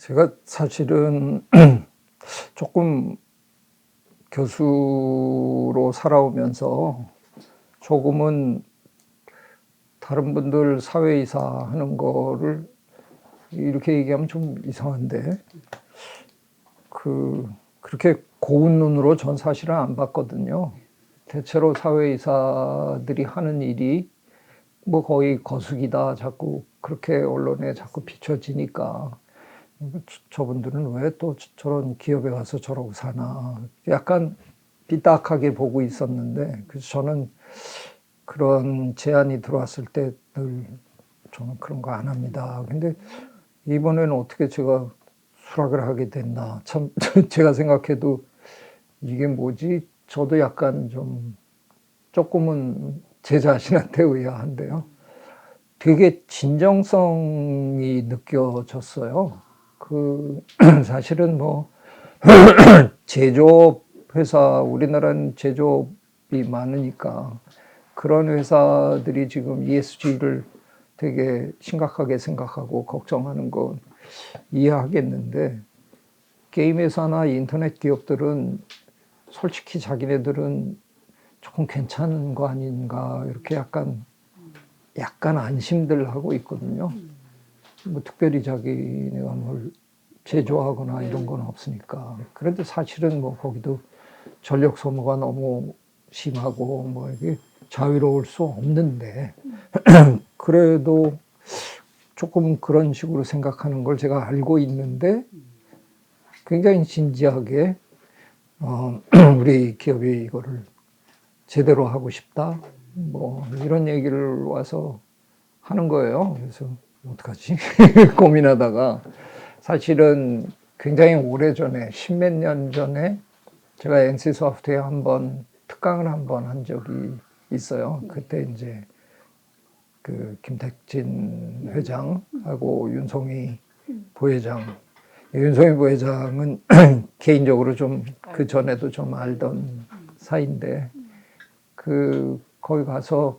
제가 사실은 조금 교수로 살아오면서 조금은 다른 분들 사회이사 하는 거를 이렇게 얘기하면 좀 이상한데 그 그렇게 고운 눈으로 전 사실은 안 봤거든요. 대체로 사회이사들이 하는 일이 뭐 거의 거수기다 자꾸 그렇게 언론에 자꾸 비춰지니까 저- 저분들은 왜 또 저런 기업에 가서 저러고 사나 약간 삐딱하게 보고 있었는데 그래서 저는 그런 제안이 들어왔을 때 늘 저는 그런 거 안 합니다. 근데 이번에는 어떻게 제가 수락을 하게 됐나 참 제가 생각해도 이게 뭐지 저도 약간 좀 조금은 제 자신한테 의아한데요. 되게 진정성이 느껴졌어요. 그 사실은 뭐 제조업 회사 우리나라는 제조업이 많으니까 그런 회사들이 지금 ESG를 되게 심각하게 생각하고 걱정하는 건 이해하겠는데 게임 회사나 인터넷 기업들은 솔직히 자기네들은 조금 괜찮은 거 아닌가 이렇게 약간 약간 안심들 하고 있거든요. 뭐 특별히 자기네가 뭘 제조하거나 이런 건 없으니까. 그런데 사실은 뭐 거기도 전력 소모가 너무 심하고 뭐 이게 자유로울 수 없는데 그래도 조금 그런 식으로 생각하는 걸 제가 알고 있는데 굉장히 진지하게 어, 우리 기업이 이거를 제대로 하고 싶다. 뭐 이런 얘기를 와서 하는 거예요. 그래서 어떡하지? 고민하다가 사실은 굉장히 오래 전에 십몇 년 전에 제가 NC 소프트에 한번 특강을 한번 한 적이 있어요. 그때 이제 그 김택진 회장하고 윤송희 부회장 윤송희 부회장은 개인적으로 좀 그 전에도 좀 알던 사이인데 그 거기 가서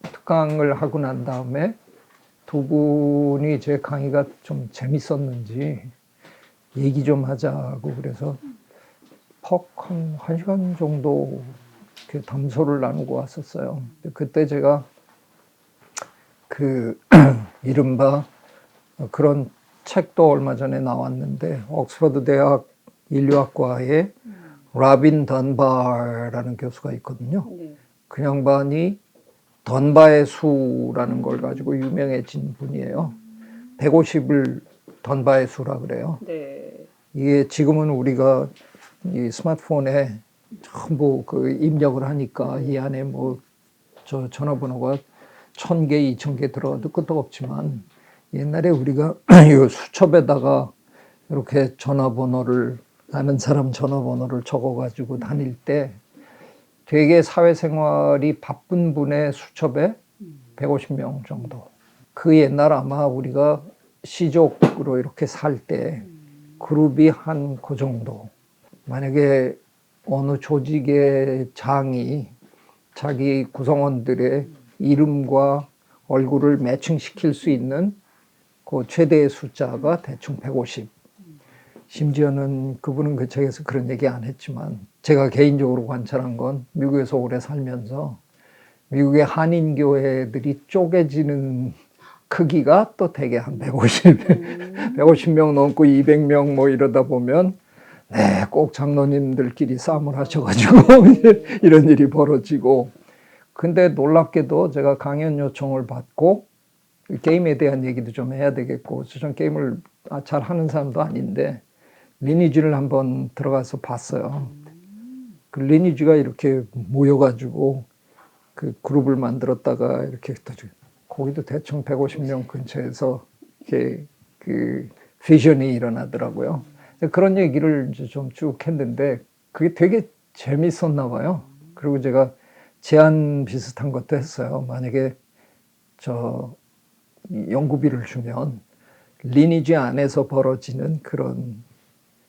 특강을 하고 난 다음에 두 분이 제 강의가 좀 재밌었는지 얘기 좀 하자고 그래서 퍽한 한 시간 정도 이렇게 담소를 나누고 왔었어요. 그때 제가 그 이른바 그런 책도 얼마 전에 나왔는데 옥스퍼드 대학 인류학과에 라빈 던바라는 교수가 있거든요. 네. 그 양반이 던바의 수라는 걸 가지고 유명해진 분이에요. 150을 던바의 수라 그래요. 네. 이게 지금은 우리가 이 스마트폰에 전부 그 입력을 하니까 이 안에 뭐 저 전화번호가 천 개, 이천 개 들어가도 끝도 없지만 옛날에 우리가 이 수첩에다가 이렇게 전화번호를 아는 사람 전화번호를 적어가지고 다닐 때 되게 사회생활이 바쁜 분의 수첩에 150명 정도. 그 옛날 아마 우리가 시족으로 이렇게 살 때 그룹이 한 그 정도. 만약에 어느 조직의 장이 자기 구성원들의 이름과 얼굴을 매칭시킬 수 있는 그 최대의 숫자가 대충 150. 심지어는 그분은 그 책에서 그런 얘기 안 했지만 제가 개인적으로 관찰한 건 미국에서 오래 살면서 미국의 한인 교회들이 쪼개지는 크기가 또 되게 한 150, 150명 넘고 200명 뭐 이러다 보면 네, 꼭 장로님들끼리 싸움을 하셔가지고 이런 일이 벌어지고. 근데 놀랍게도 제가 강연 요청을 받고 게임에 대한 얘기도 좀 해야 되겠고 전 게임을 아, 잘 하는 사람도 아닌데 리니지를 한번 들어가서 봤어요. 그 리니지가 이렇게 모여가지고 그 그룹을 만들었다가 이렇게 또 거기도 대충 150명 근처에서 이렇게 그 피전이 일어나더라고요. 그런 얘기를 좀 쭉 했는데 그게 되게 재밌었나 봐요. 그리고 제가 제안 비슷한 것도 했어요. 만약에 저 연구비를 주면 리니지 안에서 벌어지는 그런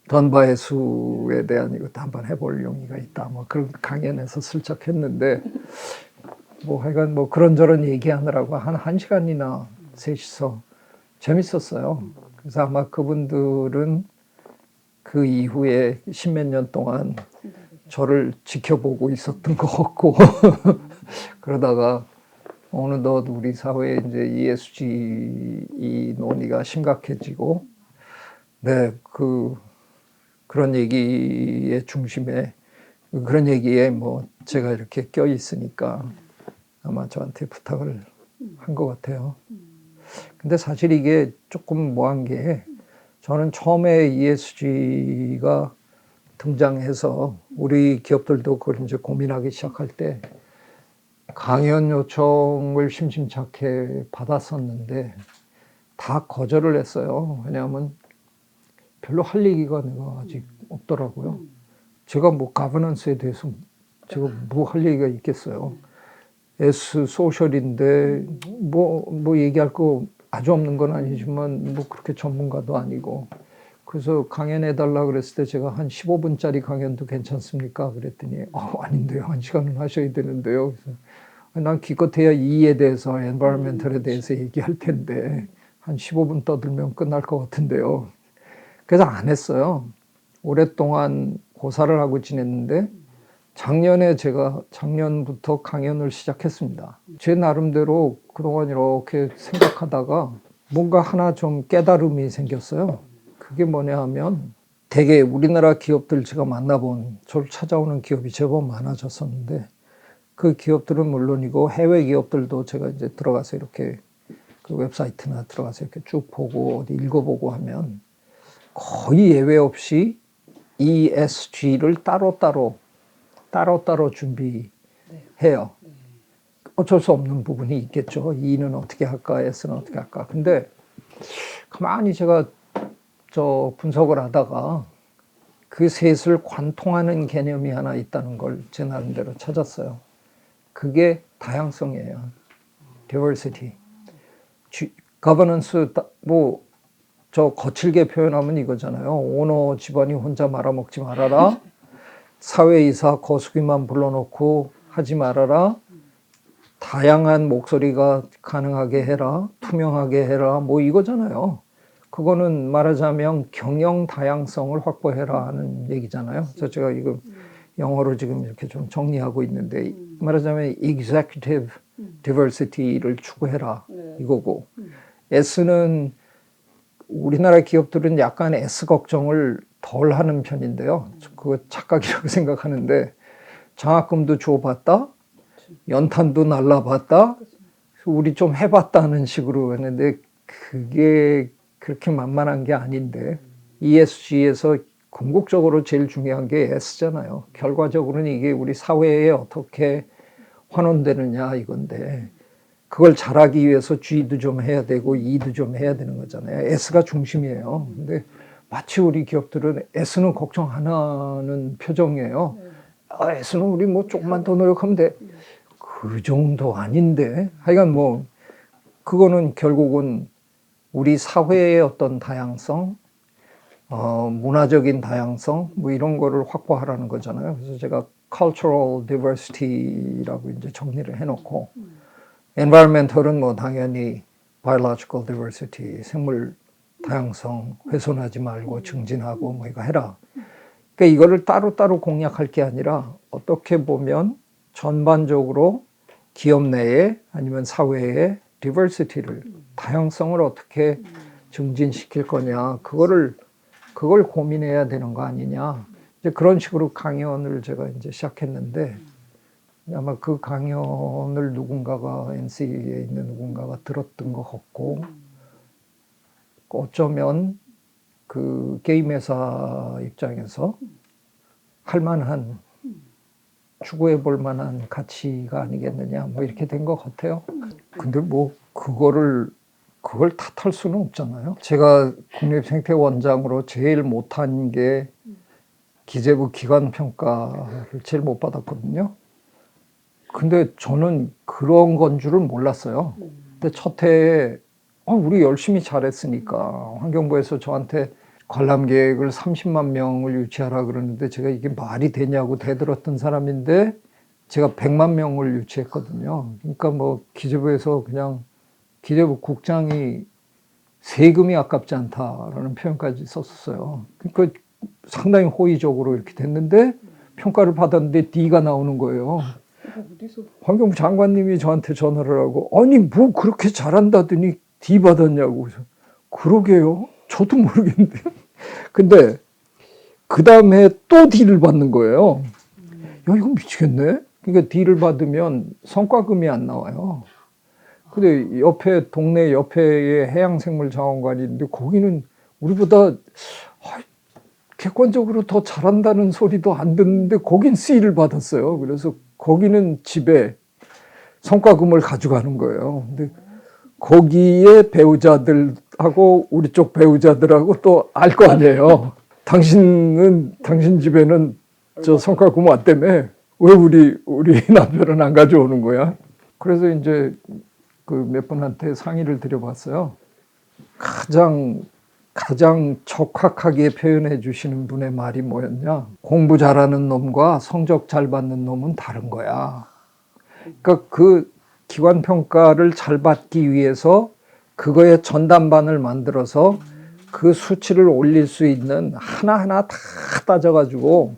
던바의 수에 대한 이것도 한번 해볼 용의가 있다. 뭐 그런 강연에서 슬쩍 했는데 뭐 하여간 뭐 그런저런 얘기하느라고 한한 시간이나 셋이서 재밌었어요. 그래서 아마 그분들은 그 이후에 십몇 년 동안 저를 지켜보고 있었던 것 같고 그러다가 어느덧 우리 사회에 이제 ESG 이 논의가 심각해지고 네그 그런 얘기의 중심에 그런 얘기에 뭐 제가 이렇게 껴 있으니까 아마 저한테 부탁을 한 것 같아요. 근데 사실 이게 조금 뭐한 게 저는 처음에 ESG가 등장해서 우리 기업들도 그걸 이제 고민하기 시작할 때 강연 요청을 심심찮게 받았었는데 다 거절을 했어요. 왜냐하면 별로 할 얘기가 내가 아직 없더라고요. 제가 뭐 가버넌스에 대해서 제가 뭐 할 얘기가 있겠어요. S 소셜인데 뭐뭐 얘기할 거 아주 없는 건 아니지만 뭐 그렇게 전문가도 아니고 그래서 강연해 달라 그랬을 때 제가 한 15분짜리 강연도 괜찮습니까? 그랬더니 어, 아닌데요. 한 시간은 하셔야 되는데요. 그래서 난 기껏해야 이에 대해서 엔바이러멘털에 대해서 얘기할 텐데 한 15분 떠들면 끝날 것 같은데요. 그래서 안 했어요. 오랫동안 고사를 하고 지냈는데 작년에 제가 작년부터 강연을 시작했습니다. 제 나름대로 그동안 이렇게 생각하다가 뭔가 하나 좀 깨달음이 생겼어요. 그게 뭐냐 하면 되게 우리나라 기업들 제가 만나본 저를 찾아오는 기업이 제법 많아졌었는데 그 기업들은 물론이고 해외 기업들도 제가 이제 들어가서 이렇게 그 웹사이트나 들어가서 이렇게 쭉 보고 어디 읽어보고 하면 거의 예외 없이 ESG를 따로따로 따로따로 준비해요. 어쩔 수 없는 부분이 있겠죠. E는 어떻게 할까, S는 어떻게 할까. 근데 가만히 제가 저 분석을 하다가 그 셋을 관통하는 개념이 하나 있다는 걸 제 나름대로 찾았어요. 그게 다양성이에요. diversity. governance 뭐 저 거칠게 표현하면 이거잖아요. 오너 집안이 혼자 말아먹지 말아라. 사회이사 거수기만 불러놓고 하지 말아라. 다양한 목소리가 가능하게 해라. 투명하게 해라. 뭐 이거잖아요. 그거는 말하자면 경영 다양성을 확보해라 하는 얘기잖아요. 그래서 제가 이거 영어로 지금 이렇게 좀 정리하고 있는데 말하자면 executive diversity를 추구해라 이거고 S는 우리나라 기업들은 약간 S 걱정을 덜 하는 편인데요. 그거 착각이라고 생각하는데 장학금도 줘봤다, 연탄도 날라봤다, 우리 좀 해봤다는 식으로 했는데 그게 그렇게 만만한 게 아닌데 ESG에서 궁극적으로 제일 중요한 게 S잖아요. 결과적으로는 이게 우리 사회에 어떻게 환원되느냐 이건데 그걸 잘하기 위해서 G도 좀 해야 되고 E도 좀 해야 되는 거잖아요. S가 중심이에요. 근데 마치 우리 기업들은 S는 걱정 안 하는 표정이에요. 아, S는 우리 뭐 조금만 더 노력하면 돼. 그 정도 아닌데. 하여간 뭐 그거는 결국은 우리 사회의 어떤 다양성, 어, 문화적인 다양성, 뭐 이런 거를 확보하라는 거잖아요. 그래서 제가 cultural diversity라고 이제 정리를 해놓고, environmental은 뭐 당연히 biological diversity, 생물 다양성 훼손하지 말고 증진하고 뭐 이거 해라. 그러니까 이거를 따로따로 공략할 게 아니라 어떻게 보면 전반적으로 기업 내에 아니면 사회에 디버시티를 다양성을 어떻게 증진시킬 거냐 그거를 그걸 고민해야 되는 거 아니냐 이제 그런 식으로 강연을 제가 이제 시작했는데 아마 그 강연을 누군가가 NC에 있는 누군가가 들었던 것 같고 어쩌면 그 게임 회사 입장에서 할 만한 추구해 볼 만한 가치가 아니겠느냐 뭐 이렇게 된 것 같아요. 근데 뭐 그거를 그걸 탓할 수는 없잖아요. 제가 국립생태원장으로 제일 못한 게 기재부 기관 평가를 제일 못 받았거든요. 근데 저는 그런 건 줄을 몰랐어요. 근데 첫 해에 어, 우리 열심히 잘했으니까 환경부에서 저한테 관람 계획을 30만 명을 유치하라 그러는데 제가 이게 말이 되냐고 대들었던 사람인데 제가 100만 명을 유치했거든요. 그러니까 뭐 기재부에서 그냥 기재부 국장이 세금이 아깝지 않다라는 표현까지 썼었어요. 그러니까 상당히 호의적으로 이렇게 됐는데 평가를 받았는데 D가 나오는 거예요. 환경부 장관님이 저한테 전화를 하고 아니 뭐 그렇게 잘한다더니 D 받았냐고. 그래서 그러게요. 저도 모르겠는데요 근데 그 다음에 또 D를 받는 거예요 야 이거 미치겠네. 그러니까 D를 받으면 성과금이 안 나와요. 근데 옆에 동네 옆에에 해양생물자원관이 있는데 거기는 우리보다 아, 객관적으로 더 잘한다는 소리도 안 듣는데 거긴 C를 받았어요. 그래서 거기는 집에 성과금을 가져가는 거예요. 근데 거기에 배우자들하고 우리 쪽 배우자들하고 또 알 거 아니에요. 당신은 당신 집에는 저 성과금 왔다며 왜 우리 우리 남편은 안 가져오는 거야? 그래서 이제 그 몇 분한테 상의를 드려봤어요. 가장 가장 적확하게 표현해 주시는 분의 말이 뭐였냐? 공부 잘하는 놈과 성적 잘 받는 놈은 다른 거야. 그러니까 그 기관 평가를 잘 받기 위해서 그거의 전담반을 만들어서 그 수치를 올릴 수 있는 하나하나 다 따져가지고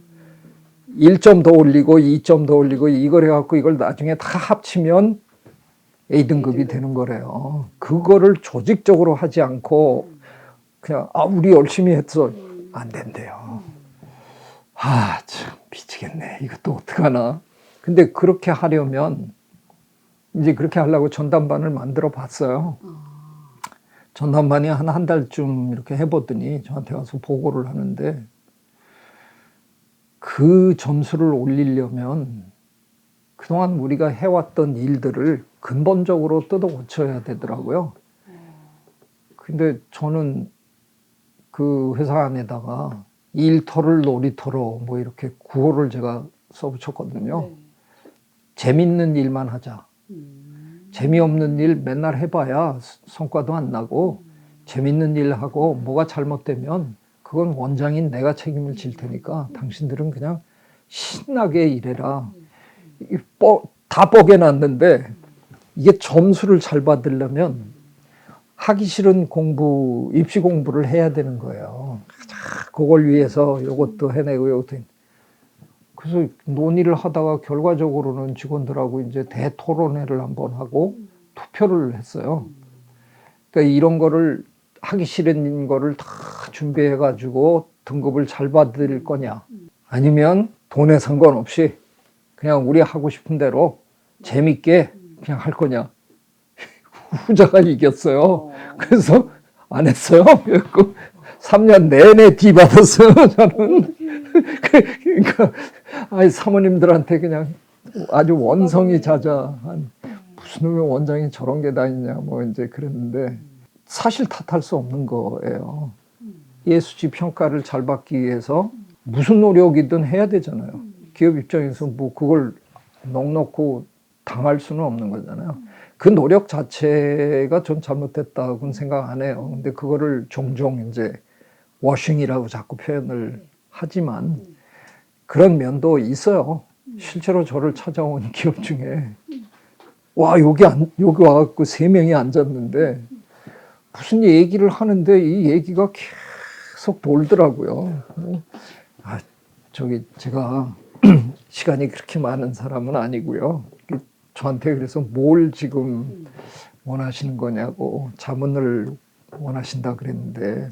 1점 더 올리고 2점 더 올리고 이걸 해갖고 이걸 나중에 다 합치면 A등급이 되는 거래요. 그거를 조직적으로 하지 않고 그냥 아 우리 열심히 했어 안 된대요. 아 참 미치겠네. 이것도 어떡하나. 근데 그렇게 하려면 이제 그렇게 하려고 전담반을 만들어 봤어요. 전담반이 한 한 달쯤 이렇게 해보더니 저한테 와서 보고를 하는데 그 점수를 올리려면 그동안 우리가 해왔던 일들을 근본적으로 뜯어 고쳐야 되더라고요. 근데 저는 그 회사 안에다가 일터를 놀이터로 뭐 이렇게 구호를 제가 써붙였거든요. 네. 재밌는 일만 하자. 음. 재미없는 일 맨날 해봐야 성과도 안 나고 재밌는 일 하고 뭐가 잘못되면 그건 원장인 내가 책임을 질 테니까 당신들은 그냥 신나게 일해라. 이 뻐- 다 뻐개놨는데 이게 점수를 잘 받으려면 하기 싫은 공부, 입시 공부를 해야 되는 거예요. 자, 그걸 위해서 이것도 해내고 이것도. 해- 그래서 논의를 하다가 결과적으로는 직원들하고 이제 대토론회를 한번 하고 투표를 했어요. 그러니까 이런 거를 하기 싫은 거를 다 준비해 가지고 등급을 잘 받을 거냐 아니면 돈에 상관없이 그냥 우리 하고 싶은 대로 재밌게 그냥 할 거냐 후자가 이겼어요. 그래서 안 했어요. 그래갖고 3년 내내 D 받았어요. 저는 그러니까 아니 사모님들한테 그냥 아주 원성이 자자한 무슨 놈의 원장이 저런 게 다 있냐 뭐 이제 그랬는데 사실 탓할 수 없는 거예요. 예수지 평가를 잘 받기 위해서 무슨 노력이든 해야 되잖아요. 기업 입장에서 뭐 그걸 넉넉고 당할 수는 없는 거잖아요. 그 노력 자체가 전 잘못됐다고는 생각 안 해요. 근데 그거를 종종 이제 워싱이라고 자꾸 표현을 하지만 그런 면도 있어요. 실제로 저를 찾아온 기업 중에 와 여기 안 여기 와갖고 세 명이 앉았는데 무슨 얘기를 하는데 이 얘기가 계속 돌더라고요. 아 저기 제가 시간이 그렇게 많은 사람은 아니고요. 저한테 그래서 뭘 지금 원하시는 거냐고 자문을 원하신다 그랬는데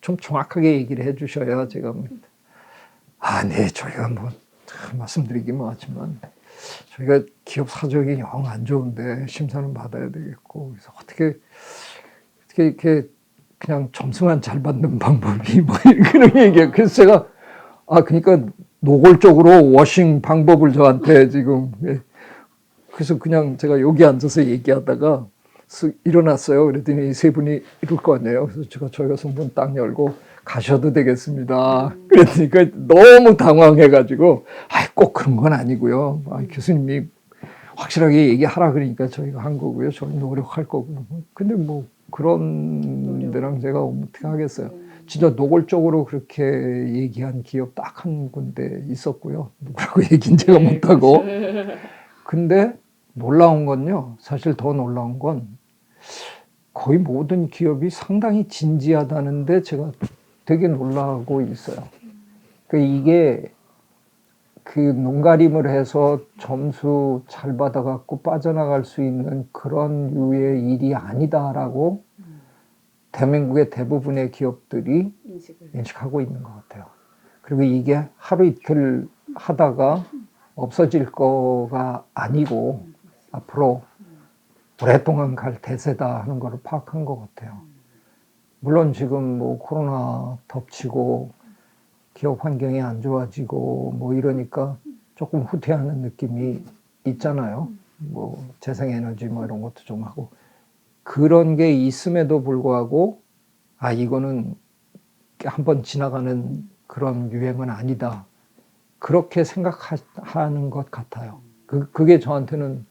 좀 정확하게 얘기를 해 주셔야 제가 아, 네, 저희가 뭐참 말씀드리긴 뭐하지만 저희가 기업 사정이 영 안 좋은데 심사는 받아야 되겠고 그래서 어떻게 어떻게 이렇게 그냥 점수만 잘 받는 방법이 뭐 그런 얘기예요. 그래서 제가 아 그러니까 노골적으로 워싱 방법을 저한테 지금 예. 그래서 그냥 제가 여기 앉아서 얘기하다가 쓱 일어났어요. 그랬더니 세 분이 이럴 거 아니에요. 그래서 제가 저희 가서 문딱 열고 가셔도 되겠습니다. 그러니까 너무 당황해가지고 아, 꼭 그런 건 아니고요. 아, 교수님이 확실하게 얘기하라 그러니까 저희가 한 거고요. 저희 노력할 거고요. 근데 뭐 그런 데랑 제가 어떻게 하겠어요. 진짜 노골적으로 그렇게 얘기한 기업 딱 한 군데 있었고요. 누구라고 얘기는 제가 못하고. 근데 놀라운 건요. 사실 더 놀라운 건 거의 모든 기업이 상당히 진지하다는데 제가 되게 놀라고 있어요. 그 이게 그 농가림을 해서 점수 잘 받아갖고 빠져나갈 수 있는 그런 유의 일이 아니다라고 대한민국의 대부분의 기업들이 인식을. 인식하고 있는 것 같아요. 그리고 이게 하루 이틀 하다가 없어질 거가 아니고 앞으로 오랫동안 갈 대세다 하는 것을 파악한 것 같아요. 물론 지금 뭐 코로나 덮치고 기업 환경이 안 좋아지고 뭐 이러니까 조금 후퇴하는 느낌이 있잖아요. 뭐 재생에너지 뭐 이런 것도 좀 하고 그런 게 있음에도 불구하고 아 이거는 한번 지나가는 그런 유행은 아니다. 그렇게 생각하는 것 같아요. 그, 그게 저한테는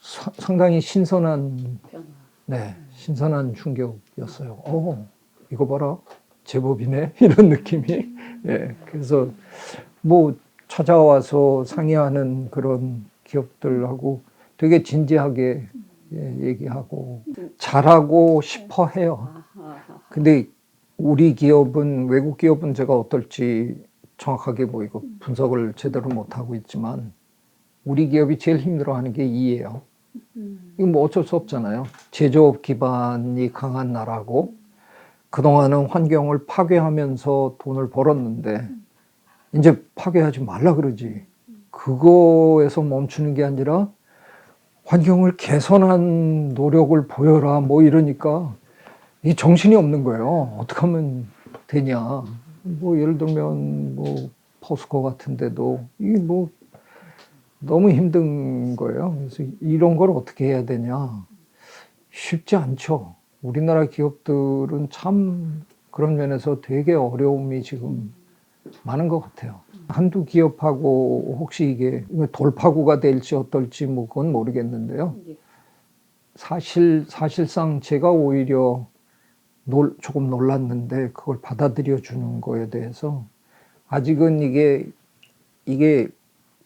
사- 상당히 신선한. 네, 신선한 충격이었어요. 어, 이거 봐라. 제법이네. 이런 느낌이. 예, 그래서 뭐 찾아와서 상의하는 그런 기업들하고 되게 진지하게 예, 얘기하고 잘하고 싶어 해요. 아하. 근데 우리 기업은 외국 기업은 제가 어떨지 정확하게 뭐 이거 분석을 제대로 못 하고 있지만 우리 기업이 제일 힘들어하는 게 이예요. 음. 이건 뭐 어쩔 수 없잖아요. 제조업 기반이 강한 나라고 그동안은 환경을 파괴하면서 돈을 벌었는데 이제 파괴하지 말라 그러지. 그거에서 멈추는 게 아니라 환경을 개선한 노력을 보여라 뭐 이러니까 이 정신이 없는 거예요. 어떻게 하면 되냐. 뭐 예를 들면 뭐 포스코 같은 데도 이게 뭐 너무 힘든 거예요. 그래서 이런 걸 어떻게 해야 되냐. 쉽지 않죠. 우리나라 기업들은 참 그런 면에서 되게 어려움이 지금 많은 것 같아요. 한두 기업하고 혹시 이게 돌파구가 될지 어떨지 뭐 그건 모르겠는데요. 예. 사실 사실상 제가 오히려 놀, 조금 놀랐는데 그걸 받아들여 주는 거에 대해서 아직은 이게 이게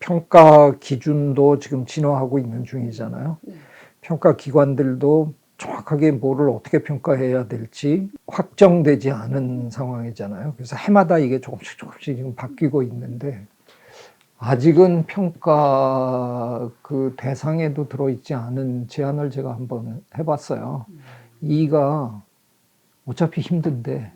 평가 기준도 지금 진화하고 있는 중이잖아요. 네. 평가 기관들도 정확하게 뭐를 어떻게 평가해야 될지 확정되지 않은 상황이잖아요. 그래서 해마다 이게 조금씩 조금씩 지금 바뀌고 있는데 아직은 평가 그 대상에도 들어있지 않은 제안을 제가 한번 해봤어요. 이가 어차피 힘든데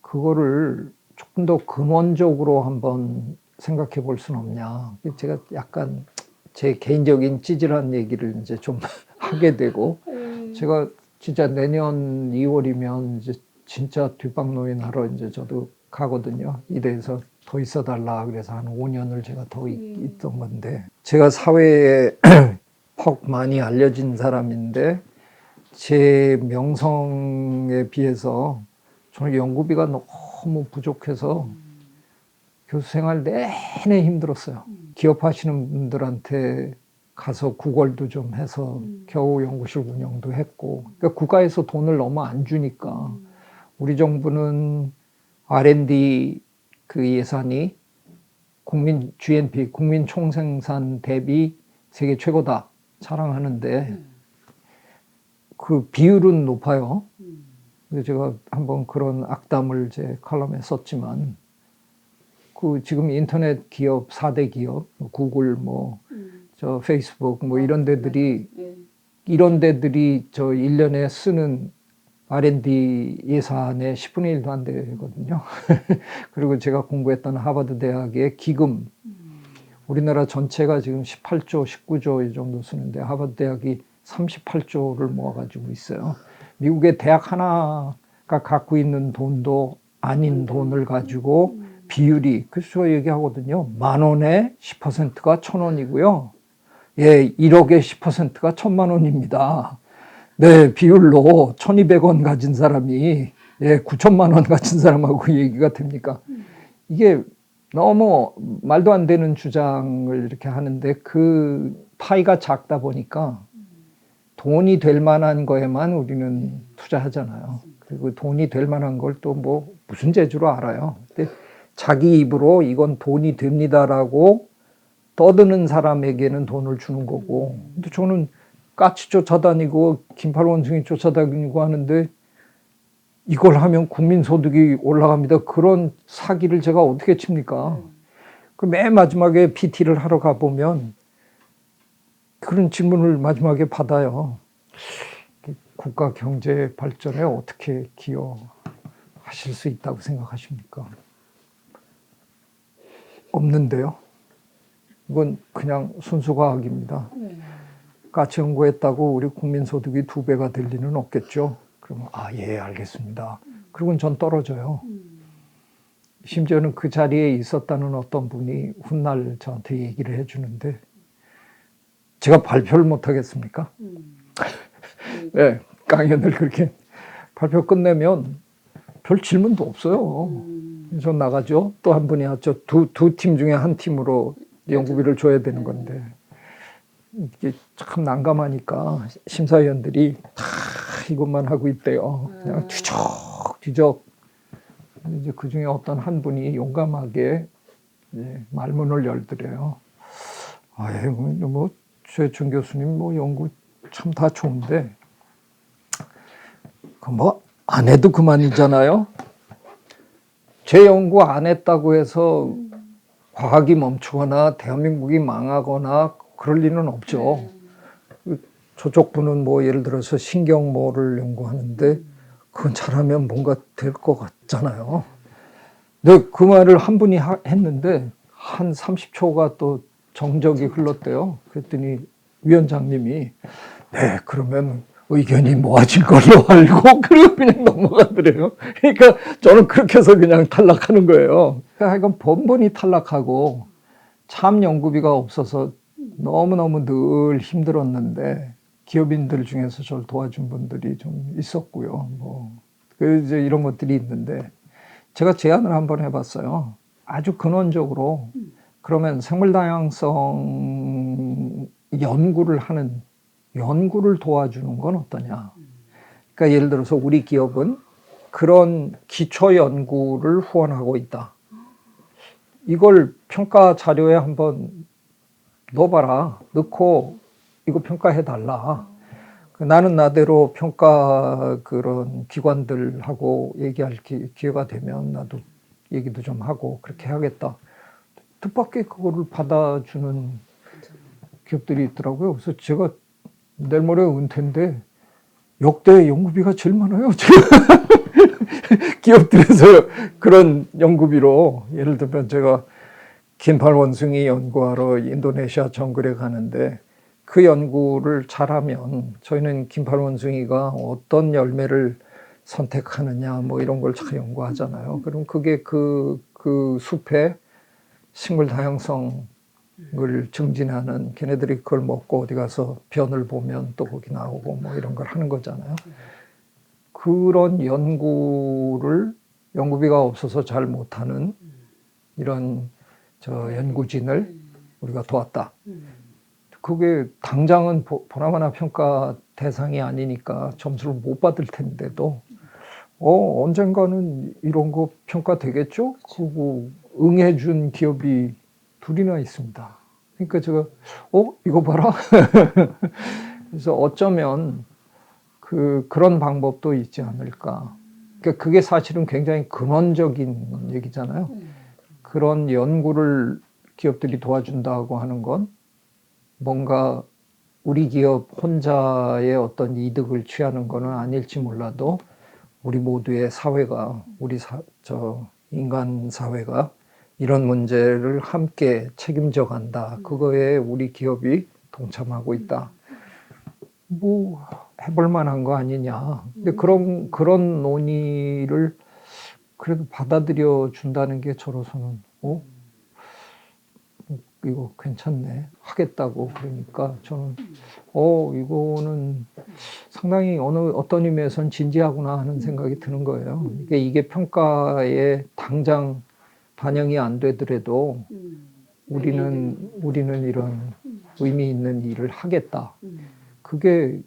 그거를 조금 더 근원적으로 한번 생각해 볼 수는 없냐. 제가 약간 제 개인적인 찌질한 얘기를 이제 좀 하게 되고 음. 제가 진짜 내년 2월이면 이제 진짜 뒷방노인 하러 이제 저도 가거든요. 이래서 더 있어 달라 그래서 한 5년을 제가 더 있, 음. 있던 건데 제가 사회에 퍽 많이 알려진 사람인데 제 명성에 비해서 저는 연구비가 너무 부족해서 교수 생활 내내 힘들었어요. 기업하시는 분들한테 가서 구걸도 좀 해서 음. 겨우 연구실 운영도 했고 그러니까 국가에서 돈을 너무 안 주니까 우리 정부는 R&D 그 예산이 국민 GNP 국민 총생산 대비 세계 최고다 자랑하는데 그 비율은 높아요. 음. 제가 한번 그런 악담을 제 칼럼에 썼지만 그 지금 인터넷 기업 4대 기업 뭐 구글 뭐저 음. 페이스북 뭐 이런 데들이 예. 이런 데들이 저 1년에 쓰는 R&D 예산의 10분의 1도 안 되거든요. 그리고 제가 공부했던 하버드 대학의 기금 우리나라 전체가 지금 18조, 19조 이 정도 쓰는데 하버드 대학이 38조를 모아가지고 있어요. 미국의 대학 하나가 갖고 있는 돈도 아닌 돈을 가지고 비율이 그래서 얘기하거든요. 만 원에 10%가 천 원이고요. 예, 1억에 10%가 천만 원입니다. 네, 비율로 1200원 가진 사람이 예, 9천만 원 가진 사람하고 얘기가 됩니까? 이게 너무 말도 안 되는 주장을 이렇게 하는데 그 파이가 작다 보니까 돈이 될 만한 거에만 우리는 투자하잖아요. 그리고 돈이 될 만한 걸 또 뭐 무슨 재주로 알아요. 근데 자기 입으로 이건 돈이 됩니다라고 떠드는 사람에게는 돈을 주는 거고. 근데 저는 까치 쫓아다니고 긴팔 원숭이 쫓아다니고 하는데 이걸 하면 국민소득이 올라갑니다. 그런 사기를 제가 어떻게 칩니까? 그 맨 마지막에 PT를 하러 가보면 그런 질문을 마지막에 받아요. 국가 경제 발전에 어떻게 기여하실 수 있다고 생각하십니까? 없는데요. 이건 그냥 순수 과학입니다. 네. 까치 연구했다고 우리 국민 소득이 두 배가 될 리는 없겠죠. 그러면 아 예 알겠습니다. 그리고 전 떨어져요. 음. 심지어는 그 자리에 있었다는 어떤 분이 훗날 저한테 얘기를 해주는데 제가 발표를 못 하겠습니까? 음. 네, 강연을 그렇게 발표 끝내면 별 질문도 없어요. 음. 그래서 나가죠. 또 한 분이 왔죠. 두 두 팀 중에 한 팀으로 연구비를 줘야 되는 건데 이게 참 난감하니까 심사위원들이 다 이것만 하고 있대요. 그냥 뒤적 뒤적 이제 그 중에 어떤 한 분이 용감하게 이제 말문을 열더래요. 아예 뭐 최춘 교수님 뭐 연구 참 다 좋은데 그 뭐 안 해도 그만이잖아요. 제 연구 안 했다고 해서 과학이 멈추거나 대한민국이 망하거나 그럴 리는 없죠. 저쪽 분은 뭐 예를 들어서 신경모를 연구하는데 그건 잘하면 뭔가 될 것 같잖아요. 근데 그 말을 한 분이 하- 했는데 한 30초가 또 정적이 흘렀대요. 그랬더니 위원장님이 네 그러면 의견이 모아진 걸로 알고 그리고 그냥 넘어가더래요. 그러니까 저는 그렇게 해서 그냥 탈락하는 거예요. 그러니까 하여간 번번이 탈락하고 참 연구비가 없어서 너무너무 늘 힘들었는데 기업인들 중에서 저를 도와준 분들이 좀 있었고요. 뭐, 그 이제 이런 것들이 있는데 제가 제안을 한번 해봤어요. 아주 근원적으로 그러면 생물 다양성 연구를 하는 연구를 도와주는 건 어떠냐. 그러니까 예를 들어서 우리 기업은 그런 기초 연구를 후원하고 있다. 이걸 평가 자료에 한번 넣어봐라. 넣고 이거 평가해 달라. 그 나는 나대로 평가 그런 기관들하고 얘기할 기, 기회가 되면 나도 얘기도 좀 하고 그렇게 해야겠다. 뜻밖의 그거를 받아주는 기업들이 있더라고요. 그래서 제가 내일 모레 은퇴인데 역대 연구비가 제일 많아요. 기업들에서 그런 연구비로 예를 들면 제가 긴팔 원숭이 연구하러 인도네시아 정글에 가는데 그 연구를 잘하면 저희는 긴팔 원숭이가 어떤 열매를 선택하느냐 뭐 이런 걸 잘 연구하잖아요. 그럼 그게 그, 그 숲의 식물 다양성 을 증진하는 걔네들이 그걸 먹고 어디 가서 변을 보면 또 거기 나오고 뭐 이런 걸 하는 거잖아요. 그런 연구를 연구비가 없어서 잘 못하는 이런 저 연구진을 우리가 도왔다. 그게 당장은 보- 보나마나 평가 대상이 아니니까 점수를 못 받을 텐데도 어 언젠가는 이런 거 평가 되겠죠? 그리고 응해준 기업이 둘이나 있습니다. 그러니까 제가 어 이거 봐라. 그래서 어쩌면 그 그런 방법도 있지 않을까. 그러니까 그게 사실은 굉장히 근원적인 얘기잖아요. 그런 연구를 기업들이 도와준다고 하는 건 뭔가 우리 기업 혼자의 어떤 이득을 취하는 거는 아닐지 몰라도 우리 모두의 사회가 우리 사, 저 인간 사회가 이런 문제를 함께 책임져 간다. 그거에 우리 기업이 동참하고 있다. 뭐 해볼 만한 거 아니냐. 근데 그런 그런 논의를 그래도 받아들여 준다는 게 저로서는 어 이거 괜찮네 하겠다고 그러니까 저는 어 이거는 상당히 어느 어떤 의미에선 진지하구나 하는 생각이 드는 거예요. 이게 이게 평가에 당장 반영이 안 되더라도 음. 우리는 우리는 이런 의미 있는 일을 하겠다. 음. 그게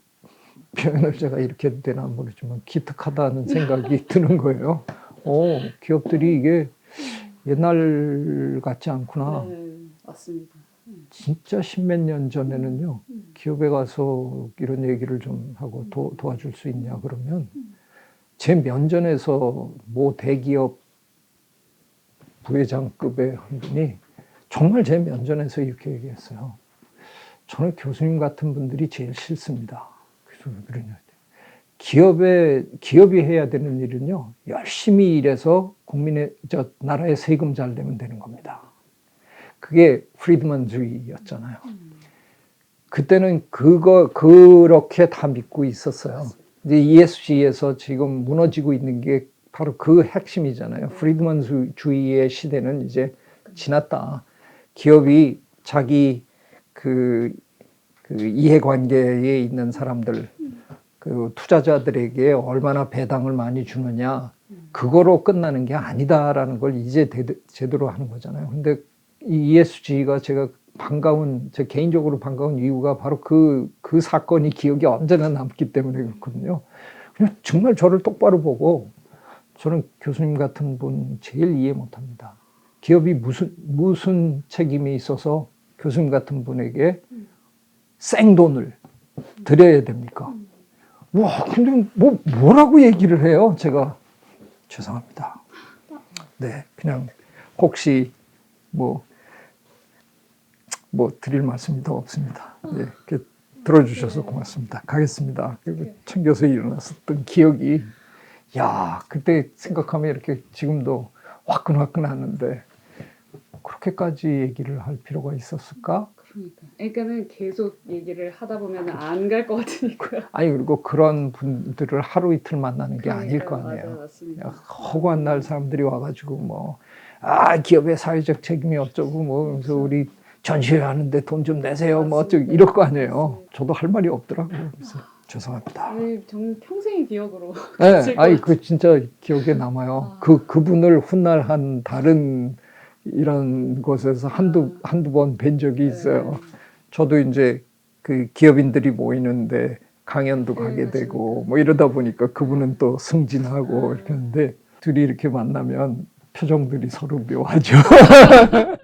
표현을 제가 이렇게 해도 되나 모르지만 기특하다는 생각이 드는 거예요. 어, 기업들이 이게 옛날 같지 않구나. 네, 맞습니다. 진짜 십몇 년 전에는요 음. 기업에 가서 이런 얘기를 좀 하고 도, 도와줄 수 있냐 그러면 제 면전에서 모 대기업 부회장급의 한 분이 정말 제 면전에서 이렇게 얘기했어요. 저는 교수님 같은 분들이 제일 싫습니다. 그래서 왜 그러냐. 기업에, 기업이 해야 되는 일은요, 열심히 일해서 국민의, 저, 나라의 세금 잘 내면 되는 겁니다. 그게 프리드만주의였잖아요. 그때는 그거, 그렇게 다 믿고 있었어요. 이제 ESG에서 지금 무너지고 있는 게 바로 그 핵심이잖아요. 프리드만주의의 시대는 이제 지났다. 기업이 자기 그, 그 이해관계에 있는 사람들, 그 투자자들에게 얼마나 배당을 많이 주느냐, 그거로 끝나는 게 아니다라는 걸 이제 대- 제대로 하는 거잖아요. 근데 이 ESG가 제가 반가운, 제 개인적으로 반가운 이유가 바로 그, 그 사건이 기억에 언제나 남기 때문에 그렇거든요. 그냥 정말 저를 똑바로 보고 저는 교수님 같은 분 제일 이해 못 합니다. 기업이 무슨, 무슨 책임이 있어서 교수님 같은 분에게 생돈을 드려야 됩니까? 와, 근데 뭐, 뭐라고 얘기를 해요? 제가 죄송합니다. 네, 그냥 혹시 뭐, 뭐 드릴 말씀이 더 없습니다. 예, 이렇게 들어주셔서 고맙습니다. 가겠습니다. 그리고 챙겨서 일어났었던 기억이, 야, 그때 생각하면 이렇게 지금도 화끈화끈하는데, 그렇게까지 얘기를 할 필요가 있었을까? 그러니까. 그러니까는 계속 얘기를 하다 보면 안 갈 것 같으니까요. 아니, 그리고 그런 분들을 하루 이틀 만나는 게 아닐 거. 아니에요. 맞습니다. 허구한 날 사람들이 와가지고 뭐, 아, 기업의 사회적 책임이 어쩌고 뭐, 그래서 우리 전시회 하는데 돈 좀 내세요. 뭐 어쩌고 맞습니다. 이럴 거 아니에요. 저도 할 말이 없더라고요. 그래서 죄송합니다. 아니, 저는 평생의 기억으로. 네, 아니. 그 진짜 기억에 남아요. 아. 그, 그분을 훗날 한 다른 이런 곳에서 한두, 한두 번 뵌 적이 있어요. 네. 저도 이제 그 기업인들이 모이는데 강연도 네, 가게 맞습니다. 되고 뭐 이러다 보니까 그분은 또 승진하고 아. 이렇게 하는데 둘이 이렇게 만나면 표정들이 서로 묘하죠.